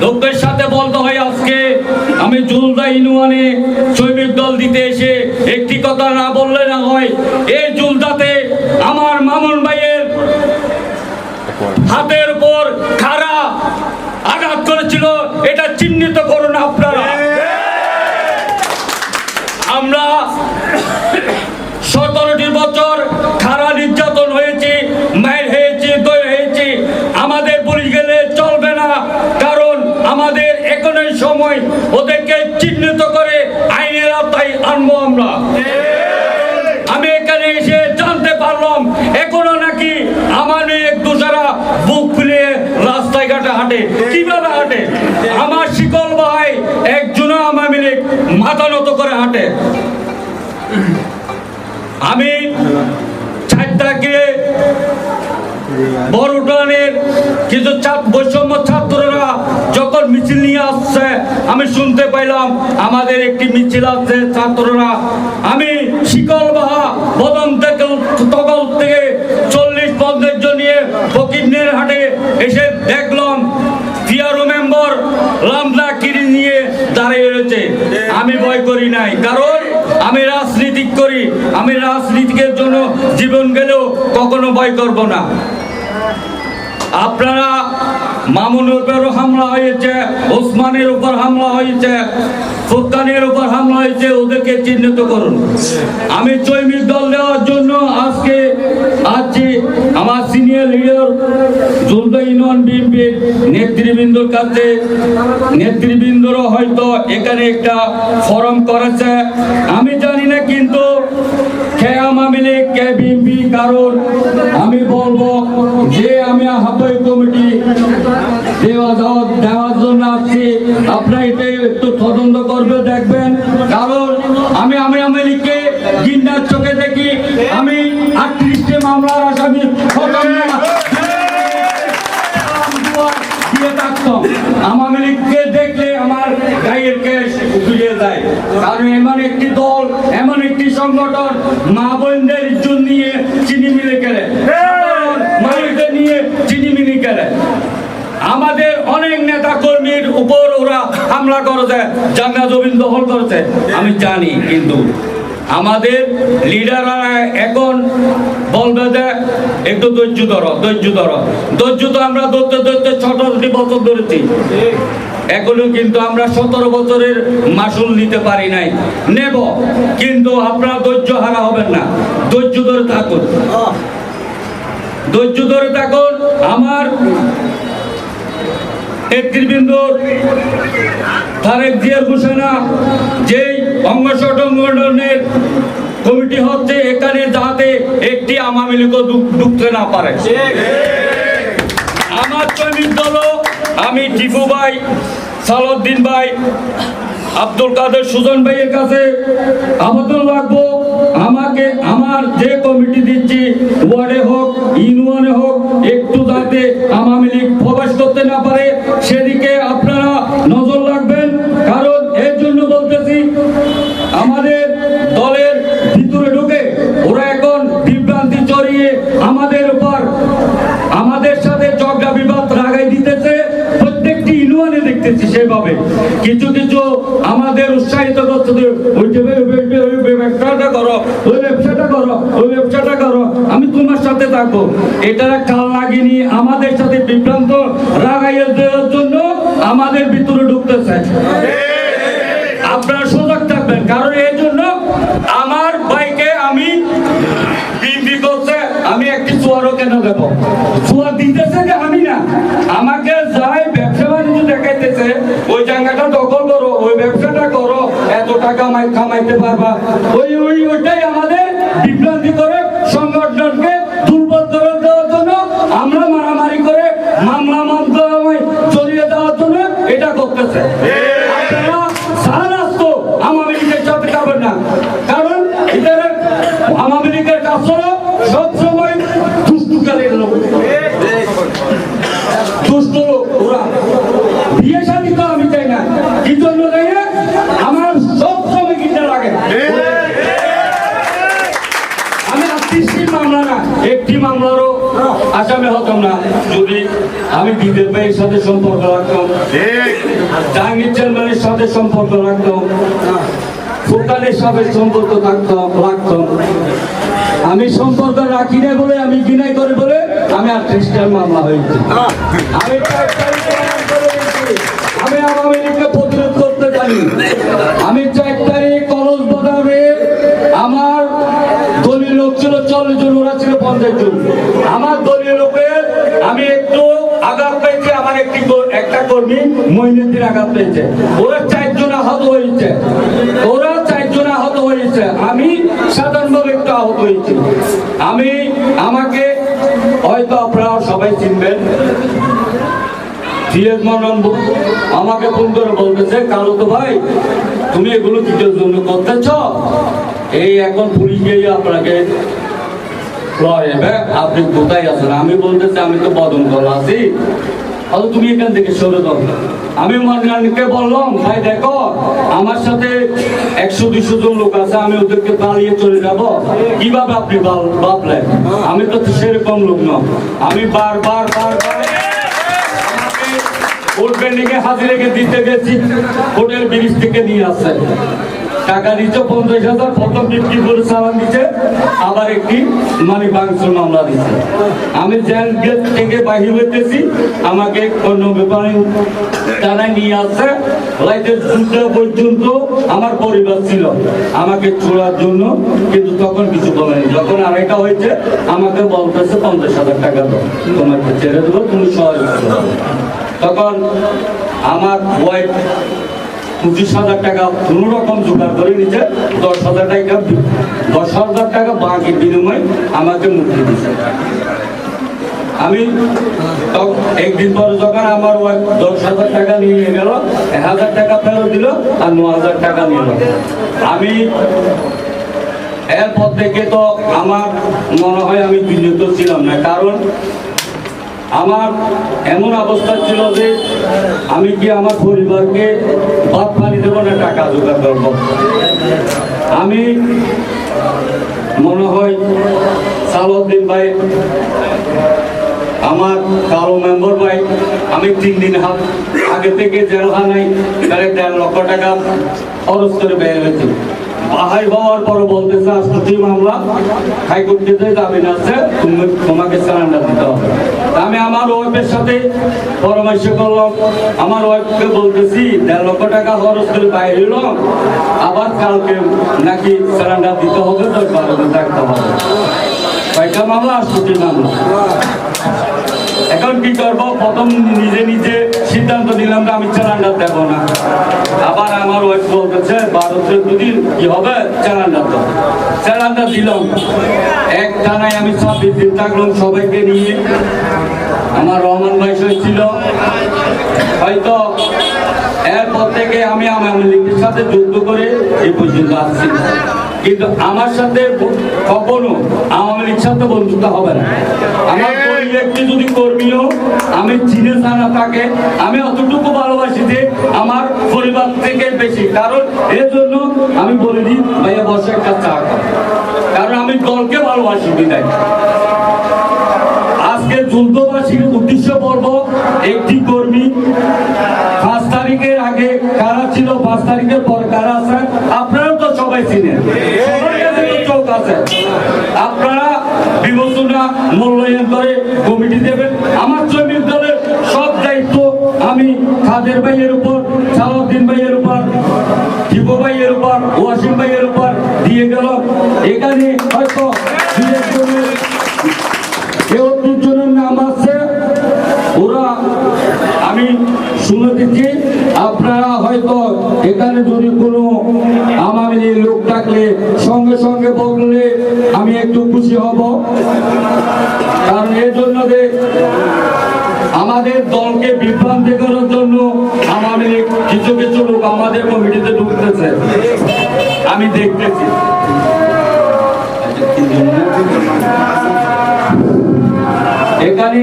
দুঃখের সাথে বলতে হয় আজকে, আমি জুলদা ইউনিয়নে শৈমিক দল দিতে এসে একটি কথা না হয় এই জুলদাতে আমার মামুন ভাইয়ের হাতের উপর খাড়া আঘাত করেছিল এটা চিহ্নিত করুন আপনারা আমরা সতেরোটি বছর খারা নির্যাতন হয়েছে মায়ের হয়েছে দই হয়েছে আমাদের পুলিশ গেলে চলবে না কারণ আমাদের এখনই সময় ওদেরকে চিহ্নিত করে আইনের আওতায় আনব আমরা আমি এখানে এসে জানতে পারলাম এখনও নাকি আমার মেয়ে এক দোষরা বুক খুলে রাস্তায় ঘাটে হাঁটে কীভাবে হাঁটে আমার শিকল ভাই একজন আমার মিলে মাথা নত করে হাঁটে। আমি চারটাকে কিছু বৈষম্য ছাত্ররা যখন মিছিল নিয়ে আসছে, আমি শুনতে পাইলাম, আমাদের একটি মিছিল আছে ছাত্ররা। আমি শিকল বাহা বদম থেকে তকল থেকে চল্লিশ পঞ্চাশ জন নিয়ে হাটে এসে দেখলাম পিয়ারো রামদা কিরি নিয়ে দাঁড়িয়ে রয়েছে আমি ভয় করি নাই। কারণ আমি রাজনীতি করি। আমি রাজনীতিকের জন্য জীবন গেলেও কখনো ভয় করব না। আপনারা মামুনের উপরও হামলা হয়েছে, ওসমানের উপর হামলা হয়েছে ফুরকানের উপর হামলা হয়েছে, ওদেরকে চিহ্নিত করুন। আমি চৈমিক দল দেওয়ার জন্য আজকে আছি। আমার সিনিয়র লিডার জুলদা ইউনিয়ন বিএনপির নেতৃবৃন্দর কাছে। নেতৃবৃন্দরও হয়তো এখানে একটা ফরম করেছে। আমি জানি না কিন্তু খেয়া মামিলে কে কারণ আমি বলব যে আমি কমিটি দেওয়া দেওয়া দেওয়ার জন্য আসছি। আপনারা একটু তদন্ত করবে, দেখবেন। কারণ আমি আমি গিন্ডার চোখে দেখি। আমি আটত্রিশটি মামলার আসামি। দিয়ে থাকতাম। আওয়ামী দেখলে আমার গায়ের কেশ উঠিয়ে যায়। কারণ এমন একটি দল সংগঠন মা বোনদের ইজ্জত নিয়ে চিনি মিলে গেলে। মানুষদের নিয়ে চিনি মিলি গেলে। আমাদের অনেক নেতা কর্মীর উপর ওরা হামলা করেছে জাঙ্গা জমিন দখল করেছে। আমি জানি, কিন্তু আমাদের লিডাররা এখন বলবে যে একটু ধৈর্য ধরো ধৈর্য ধরো। ধৈর্য তো আমরা ধরতে ধরতে ছটি বছর ধরেছি। এখনও কিন্তু আমরা সতেরো বছরের মাসুল নিতে পারি নাই। নেব, কিন্তু আপনারা ধৈর্য হারা হবেন না। ধৈর্য ধরে থাকুন। ধৈর্য ধরে থাকুন। আমার নেতৃবৃন্দ তারেক জিয়ার ঘোষণা, যেই অঙ্গ সংগঠনের কমিটি হচ্ছে এখানে যাতে একটি আওয়ামী লীগও ঢুকতে না পারে। আমার শ্রমিক দল, আমি টিপু ভাই সালুদ্দিন ভাই, আব্দুল কাদের সুজন ভাইয়ের কাছে আবেদন রাখব। আমাকে, আমার যে কমিটি দিচ্ছি ওয়ার্ডে হোক ইউনিয়নে হোক একটু যাতে আওয়ামী লীগ প্রবেশ করতে না পারে সেদিকে আপনারা নজর রাখবেন কারণ এর জন্য বলতেছি আমাদের দলের ভিতরে ঢুকে ওরা এখন বিভ্রান্তি চড়িয়ে আমাদের উপর আমাদের সাথে ঝগড়া বিবাদ লাগাই দিতেছে প্রত্যেকটি ইউনিয়নে সেভাবে কিছু কিছু আমাদের উৎসাহিত করছে ওই ব্যবসাটা করো, ওই ব্যবসাটা করো, ওই ব্যবসাটা করো, আমি তোমার সাথে থাকব। এটার কাল লাগেনি আমাদের সাথে বিভ্রান্ত লাগাইয়ে দেওয়ার জন্য আমাদের ভিতরে ঢুকতেছে। আপনারা সজাগ থাকবেন, কারণ এই জন্য আমার বাইকে আমি বিক্রি করছে আমি একটি চুয়ারও কেন দেবো? চুয়ার দিতেছে ওই জায়গাটা দখল করো, ওই ব্যবসাটা করো, এত টাকা মাই কামাইতে পারবা। ওই ওই, ওইটাই একটি মামলারও আসামে হতাম না। যদি আমি দিদের ভাইয়ের সাথে সম্পর্ক রাখতাম জাহাঙ্গীর চেয়ারম্যানের সাথে সম্পর্ক রাখতাম ফুরকানের সাথে সম্পর্ক থাকতাম রাখতাম। আমি সম্পর্ক রাখি না বলে আমি গিনাই করে বলে আমি আর খ্রিস্টান মামলা হয়েছি আমি। আমি আওয়ামী লীগকে প্রতিরোধ করতে জানি। আমি চার তারিখ চল্লিশ জন ওরা ছিল পঞ্চাশ জন আমার দলীয় লোকের, আমি একটু আঘাত পেয়েছি, আমার একটি একটা কর্মী মহিনুদ্দিন আঘাত পেয়েছে। ওরা চারজন আহত হয়েছে। ওরা চারজন আহত হয়েছে। আমি সাধারণভাবে একটু আহত হয়েছি। আমি, আমাকে হয়তো আপনারা সবাই চিনবেন। সিএস আমাকে ফোন করে বলতেছে কালো তো ভাই, তুমি এগুলো কিসের জন্য করতেছ? এই এখন পুলিশ গিয়ে আপনাকে আপনি কোথায় আছেন? আমি বলতেছি, আমি তো বদন কল আছি। অথচ তুমি এখান থেকে সরে দাও আমি মনকে বললাম, ভাই, দেখো, আমার সাথে একশো দুশো জন লোক আছে, আমি ওদেরকে পালিয়ে চলে যাব। কীভাবে আপনি ভাব- ভাবলেন আমি তো সেরকম লোক না। আমি বারবার বারবার আমাকে ভোট বেন্ডিংয়ে হাজিরাকে দিতে গেছি, হোটেল ব্রিজ থেকে নিয়ে আসছে। টাকা দিচ্ছে পঞ্চাশ হাজার, প্রথম বিক্রি করে চালান দিচ্ছে আবার একটি মানি বাংসুর মামলা দিচ্ছে আমি জেল গেট থেকে বাহির হইতেছি, আমাকে অন্য ব্যাপারে তারা নিয়ে আসছে। দুটো পর্যন্ত আমার পরিবার ছিল, আমাকে ছোড়ার জন্য, কিন্তু তখন কিছু বলেনি যখন আড়াইটা হয়েছে, আমাকে বলতেছে, পঞ্চাশ হাজার টাকা দাও, তোমাকে ছেড়ে দেবো তুমি সহযোগিতা তখন আমার ওয়াইফ পঁচিশ হাজার টাকা কোনো রকম জোগাড় করে নিচে দশ হাজার টাকা দশ হাজার টাকা বাকি বিনিময়ে আমাকে মুক্তি দিচ্ছে আমি একদিন পরে যখন আমার দশ হাজার টাকা নিয়ে গেল, এক হাজার টাকা ফেরত দিল আর ন হাজার টাকা নিল। আমি এরপর থেকে তো আমার মনে হয় আমি বিনীত ছিলাম না, কারণ আমার এমন অবস্থা ছিল যে আমি কি আমার পরিবারকে ভাত পানি দেবো না টাকা জোগাড় করব? আমি মনে হয় সালউদ্দিন ভাই, আমার কালো মেম্বার ভাই, আমি তিন দিন হাত আগে থেকে জেলখানায় প্রায় দেড় লক্ষ টাকা খরচ করে বের হয়েছি। বাহাই হওয়ার পর বলতেছে আজকে মামলা হাইকোর্টে যে জামিন আছে তুমি তোমাকে সারেন্ডার দিতে হবে। আমি আমার ওয়াইফের সাথে পরামর্শ করলাম। আমার ওয়াইফকে বলতেছি, দেড় লক্ষ টাকা খরচ করে বাইরে এলাম আবার কালকে নাকি সারেন্ডার দিতে হবে দশ বারো থাকতে হবে। কয়টা মামলা আসছে মামলা। এখন কি করব? প্রথম নিজে নিজে সিদ্ধান্ত নিলাম যে আমি চালানটা দেবো না। আবার আমার ওয়াইফ বলতেছে বারো চোদ্দ দিন কি হবে? চালানটা তো চালানটা দিলাম। এক টানায় আমি ছাব্বিশ দিন থাকলাম সবাইকে নিয়ে। আমার রহমান ভাই ছিল। হয়তো এরপর থেকে আমি আমার লীগের সাথে যুদ্ধ করে এই পর্যন্ত আসছি। কিন্তু আমার সাথে কখনো আওয়ামী লীগ সাথে বন্ধুত্ব হবে না। আমার ওই ব্যক্তি যদি কর্মীও আমি চিনে জানা তাকে আমি অতটুকু ভালোবাসি যে আমার পরিবার থেকে বেশি। কারণ এর জন্য আমি বলে দিই, ভাইয়া, বসে একটা চা। কারণ আমি দলকে ভালোবাসি বিদায়। আজকে যুদ্ধবাসীর উদ্দেশ্য পর্ব একটি কর্মী পাঁচ তারিখের আগে কারা ছিল, পাঁচ তারিখের পর কারা আছে আপনারাও তো সবাই চিনেন। চোখ আছে। আপনারা বিবেচনা মূল্যায়ন করে কমিটি দেবেন আমার শ্রমিক দলের সব দায়িত্ব খাদের ভাইয়ের উপর, সালাউদ্দিন ভাইয়ের উপর টিপু ভাইয়ের উপর, ওয়াসিম ভাইয়ের উপর দিয়ে গেল। এখানে হয়তো কিছু কিছু লোক আমাদের কমিটিতে ঢুকতেছে। আমি দেখতেছি। এখানে